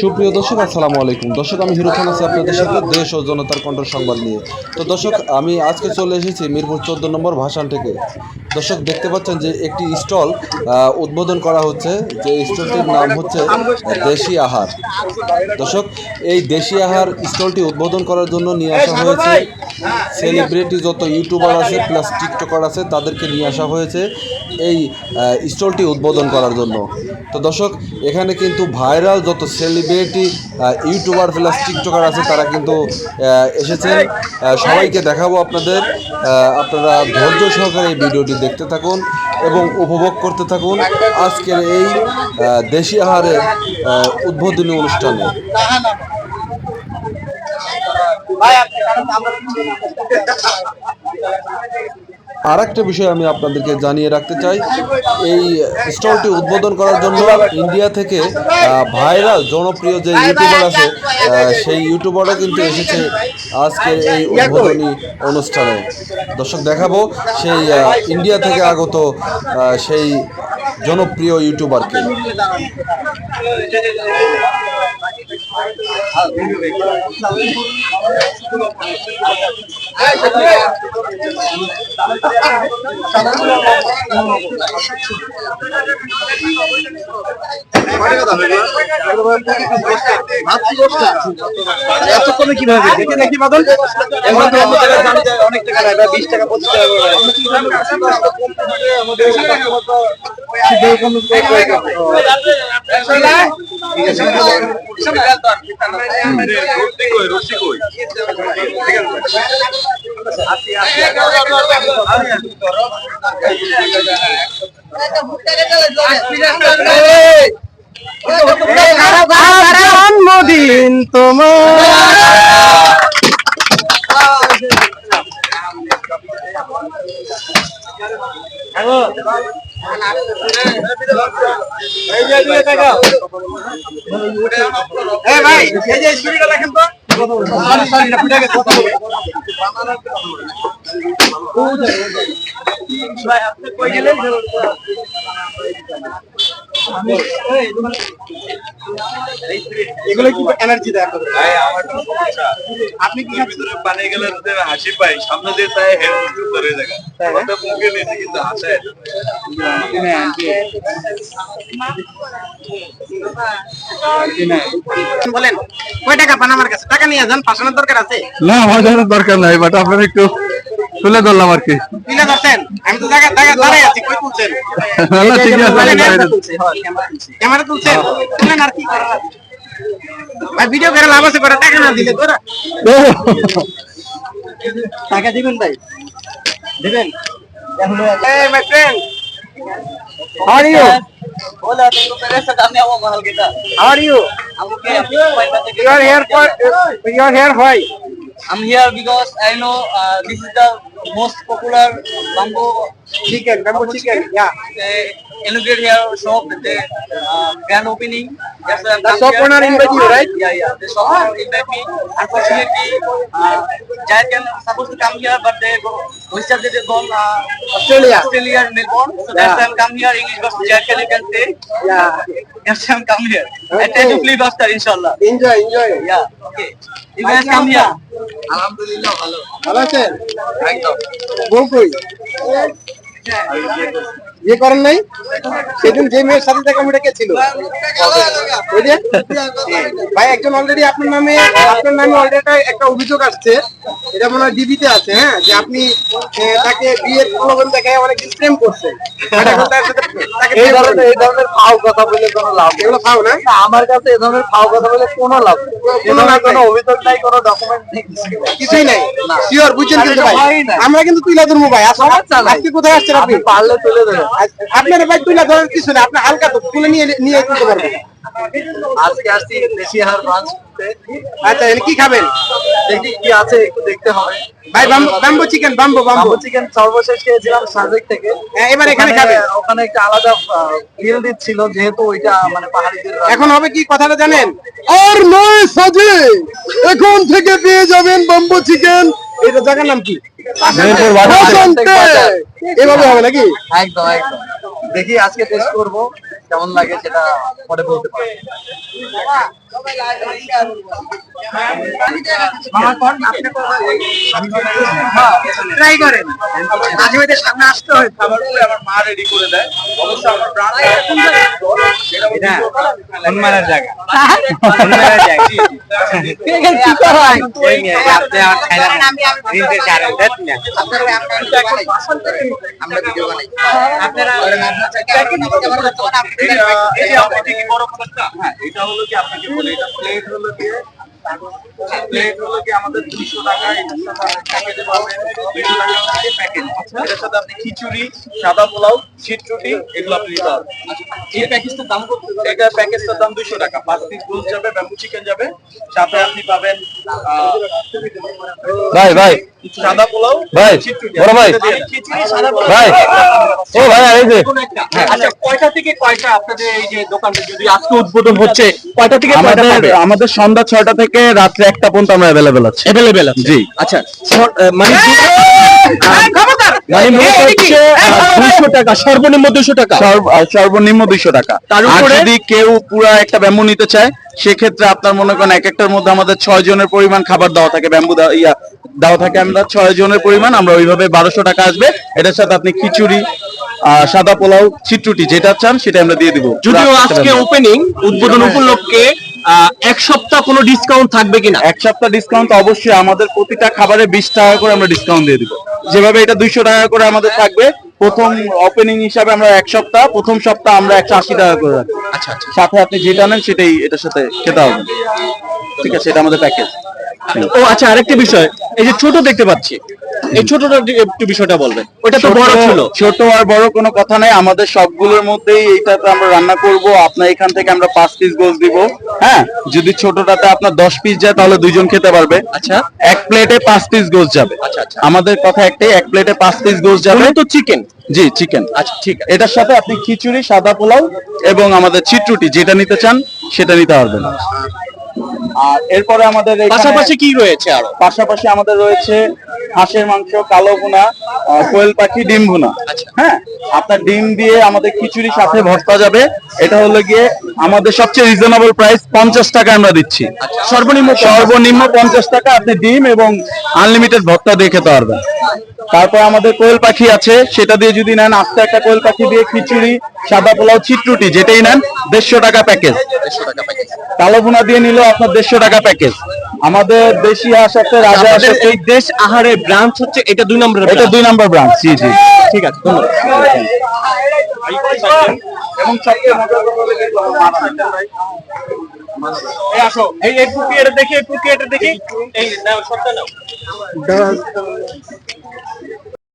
সুপ্রিয় দর্শক, আসসালামু আলাইকুম। দর্শক, আমি হিরো খান আছি আপনাদের সাথে দেশ ও জনতার কণ্ঠ সংবাদ নিয়ে। তো দর্শক, আমি আজকে চলে এসেছি মিরপুর চোদ্দ নম্বর ভাষান থেকে। দর্শক, দেখতে পাচ্ছেন যে একটি স্টল উদ্বোধন করা হচ্ছে। যে স্টলটির নাম হচ্ছে দেশি আহার। দর্শক, এই দেশি আহার স্টলটি উদ্বোধন করার জন্য নিয়ে আসা হয়েছে সেলিব্রিটি যত ইউটিউবার আছে প্লাস টিকটকার আছে, তাদেরকে নিয়ে আসা হয়েছে এই স্টলটি উদ্বোধন করার জন্য। তো দর্শক, এখানে কিন্তু ভাইরাল যত সেলিব্রিটি ইউটিউবার প্লাস টিকটকার আছে, তারা কিন্তু এসেছেন। সবাইকে দেখাবো আপনাদের। আপনারা ধৈর্য সহকারে এই ভিডিওটি দেখতে থাকুন এবং উপভোগ করতে থাকুন আজকের এই দেশি আহারের উদ্বোধনী অনুষ্ঠানে। আর একটা বিষয় আমি আপনাদেরকে জানিয়ে রাখতে চাই। এই স্টলটি উদ্বোধন করার জন্য ইন্ডিয়া থেকে ভাইরাল জনপ্রিয় যে ইউটিউবার আছে সেই ইউটিউবারও কিন্তু এসেছে আজকের এই উদ্বোধনী অনুষ্ঠানে। দর্শক দেখাবো সেই ইন্ডিয়া থেকে আগত সেই জনপ্রিয় ইউটিউবারকে। এত কমে কীভাবে দেখে দেখি বাদল? অনেক টাকা বিশ টাকা পঁচিশ টাকা জন্মদিন তোমার ভাই এই যে স্পিরিটটা দেখেন তো। ভাই আপনি কই গেলেন? এগুলো কি এনার্জি দেয় আপনি কি খাচ্ছেন? পানি গেলে হাসি পাই সামনে দিয়ে তাই হেড মুখে নিয়েছে কিন্তু হাসায়। বলেন কয় টাকা পান আমার কাছে? টাকা নিয়ে যান পাঠানোর দরকার আছে। না আমার দরকার নাই বাট আপনার একটু তুলে ধরলাম আর কি তুলে ধরছেন আমি তো জায়গা জায়গা দাঁড়াই আছি কই তুলছেন না, ঠিক আছে, বলেন, আমি ক্যামেরা হ্যাঁ, তুলছেন তুলেন আর কি ভাই ভিডিও করে লাভ আছে করে টাকা না দিলে তোরা টাকা দিবেন ভাই দিবেন Hey, my friend. How are you? Hola, tengo pereza, dame agua más alguita. How are you? I'm okay. You are here for you are here why? I'm here because I know uh, this is the most popular bamboo Chicken, bamboo chicken. Yeah. uh, inaugurate here shop. The uh, grand opening. Why The shop here. owner invite you, right? Yeah, yeah. The shop owner invite me. Unfortunately, uh, Jai can supposed to come here, but they go. Oyster they they gone uh, Australia. Australia and Melbourne. So that's why I'm come here. English was Jai can you can say. Yeah. That's why I'm come here. I try to Okay. play Buster, inshallah. Enjoy, enjoy. Yeah. Okay. You guys come here. আলহামদুলিল্লাহ ভালো ভালো আছেন একদম বউ কই Yeah. বিয়ে করেন নাই? সেদিন যে মেয়ের সাথে দেখা মেয়েটা কে ছিল? ভাই একজন অলরেডি আপনার নামে আপনার নামে অলরেডি একটা অভিযোগ আসছে। এটা মনে হয় ডিবিতে আছে হ্যাঁ? যে আপনি তাকে বিয়ের প্রলোভন দেখায় অনেক প্রেম করছেন এই ধরনের এই ধরনের ফাও কথা বলে কোনো লাভ এগুলো না? আমার কাছে এই ধরনের ফাও কথা বলে কোনো লাভ নেই। এই কোনো লাভ ধরনের অভিযোগ নাই কোনো ডকুমেন্ট নেই কিছুই নাই। কিছুই নাই। শিওর বুঝছেন কিন্তু ভাই। আমরা কিন্তু তুইলা ধরবো ভাই। আসলে আজকে কোথায় আসছেন আপনি? আপনি পারলে তুলে দেবেন আপনার ভাই তুলে ধরার কিছু না, আপনি হালকা তো তুলে নিয়ে নিয়ে তুলতে পারবেন। আজকে আসছি দেশি হার আচ্ছা এনে কি খাবেন? দেখি কি আছে একটু দেখতে হবে। ভাই bamboo chicken bamboo bamboo chicken সর্বশেষ খেয়েছিলাম সাজেক থেকে। হ্যাঁ, এবার এখানে ওখানে- খাবেন। ওখানে একটা আলাদা ফিল দিচ্ছিল যেহেতু ওইটা মানে পাহাড়িদের এখন হবে কি কথাটা জানেন? আর নয় সাজে। এখন থেকে পেয়ে যাবেন বাম্বো চিকেন এটা জায়গার নাম কি। এভাবে হবে নাকি? একদম একদম। দেখি আজকে টেস্ট করব। কেমন লাগে সেটা পরে বলতে পারি ট্রাই করেন। মাঝে মাঝে সামনে আসতে হয়। খাবারগুলো আমার মা রেডি করে দেয়। অবশ্য আমার ব্রান্ড হনুমানের জায়গা। হনুমানের জায়গা। এখানে কি করা হয়? এই আপনি কি বড় হ্যাঁ এটা হলো কি আপনাকে বলে এটা প্লেট হলো কি প্লেট হলো কি আমাদের দুইশো টাকা প্যাকেজে পাবেন দুইশো টাকা প্যাকেজ এটার সাথে আপনি খিচুড়ি সাদা পোলাও চিটরুটি এগুলো আপনি নিতে পারবেন। এই প্যাকেজটার দাম কত? এটা প্যাকেজটার দাম দুইশো টাকা। পাঁচ পিস যাবে ব্যাম্বু চিকেন যাবে সাথে আপনি পাবেন ভাই ভাই সাদা পোলাও ভাই, বড় ভাই। খিচুড়ি সাদা পোলাও। ভাই ও ভাই এই যে আচ্ছা কয়টা থেকে কয়টা আপনাদের এই যে দোকানটা যদি আজকে উদ্বোধন হচ্ছে কয়টা থেকে কয়টা আমাদের আমাদের সন্ধ্যা ছয়টা থেকে রাত্রে একটা পর্যন্ত আমরা অ্যাভেলেবেল আছি। জি। আচ্ছা মানে মানে মূলত হচ্ছে দুশো টাকা সর্বনিম্ন দুশো টাকা। সর্বনিম্ন দুইশো টাকা। আর যদি কেউ পুরা একটা ব্যাম্বু নিতে চায় সেক্ষেত্রে আপনার মনে করেন এক একটার মধ্যে আমাদের ছয় জনের পরিমাণ খাবার দেওয়া থাকে ব্যাম্বু ইয়া দেওয়া থাকে আমরা ছয় জনের পরিমাণ আমরা ওইভাবে বারোশো টাকা আসবে। এটার সাথে আপনি খিচুড়ি আহ, সাদা পোলাও চিট্রুটি যেটা চান সেটা আমরা দিয়ে দিব। যদিও আজকে ওপেনিং উদ্বোধন উপলক্ষে আহ, এক সপ্তাহ কোনো ডিসকাউন্ট থাকবে কিনা? এক সপ্তাহ ডিসকাউন্ট অবশ্যই আমাদের প্রতিটা খাবারে বিশ টাকা করে আমরা ডিসকাউন্ট দিয়ে দিব। যেভাবে এটা দুইশো টাকা করে আমাদের থাকবে প্রথম ওপেনিং হিসাবে আমরা এক সপ্তাহ প্রথম সপ্তাহ আমরা একশো আশি টাকা করে রাখব। আচ্ছা আচ্ছা। সাথে আপনি যেটা নেন সেটাই এটার সাথে খেতে হবে। ঠিক আছে এটা আমাদের প্যাকেজ ও আচ্ছা আরেকটা বিষয়। এই যে ছোট দেখতে পাচ্ছি। এই ছোটটা একটু বিষয়টা বলবেন। ওটা তো বড় ছিল। ছোট আর বড় কোনো কথা নাই। আমাদের সবগুলোর মধ্যেই এইটাতে আমরা রান্না করব। আপনার এখান থেকে আমরা পাঁচ পিস গোস দিব। হ্যাঁ? যদি ছোটটাতে আপনার দশ পিস যায় তাহলে দুইজন খেতে পারবে। আচ্ছা। এক প্লেটে পাঁচ পিস গোস যাবে। আচ্ছা, আচ্ছা। আমাদের কথা একটাই এক প্লেটে পাঁচ পিস গোস যাবে। তো চিকেন জি চিকেন আচ্ছা ঠিক আছে। এটার সাথে আপনি খিচুড়ি সাদা পোলাও এবং আমাদের চিটরুটি যেটা নিতে চান সেটা নিতে পারবেন। আর এরপরে আমাদের পাশাপাশি কি রয়েছে আর? পাশাপাশি আমাদের রয়েছে হাঁসের মাংস কালো ভুনা কোয়েল পাখি ডিম ভুনা। হ্যাঁ? আপনার ডিম দিয়ে আমাদের খিচুড়ি সাথে ভর্তা যাবে। এটা হলো গিয়ে আমাদের সবচেয়ে রিজনেবল প্রাইস পঞ্চাশ টাকা আমরা দিচ্ছি সর্বনিম্ন সর্বনিম্ন পঞ্চাশ টাকা আপনি ডিম এবং আনলিমিটেড ভর্তা দিয়ে খেতে পারবেন তারপর আমাদের কোয়েল পাখি আছে সেটা দিয়ে যদি নেন আস্তে একটা কোয়েল পাখি দিয়ে খিচুড়ি সাদা পোলাও চিটরুটি যেটাই নেন দেড়শো টাকা প্যাকেজ কালো ভুনা দিয়ে নিলেও আপনার দেড়শো টাকা প্যাকেজ আমাদের দেশি হাঁস আছে রাজা হাঁস এই দেশ আহারে ব্রাঞ্চ হচ্ছে এটা দুই নম্বর এটা দুই নম্বর ব্রাঞ্চ জি জি ঠিক আছে ধন্যবাদ এবং সবচেয়ে মজার কথা হলো। এই আসো এই এই প্রক্রিয়াটা দেখি এই প্রক্রিয়াটা দেখি। এই নাও নাও।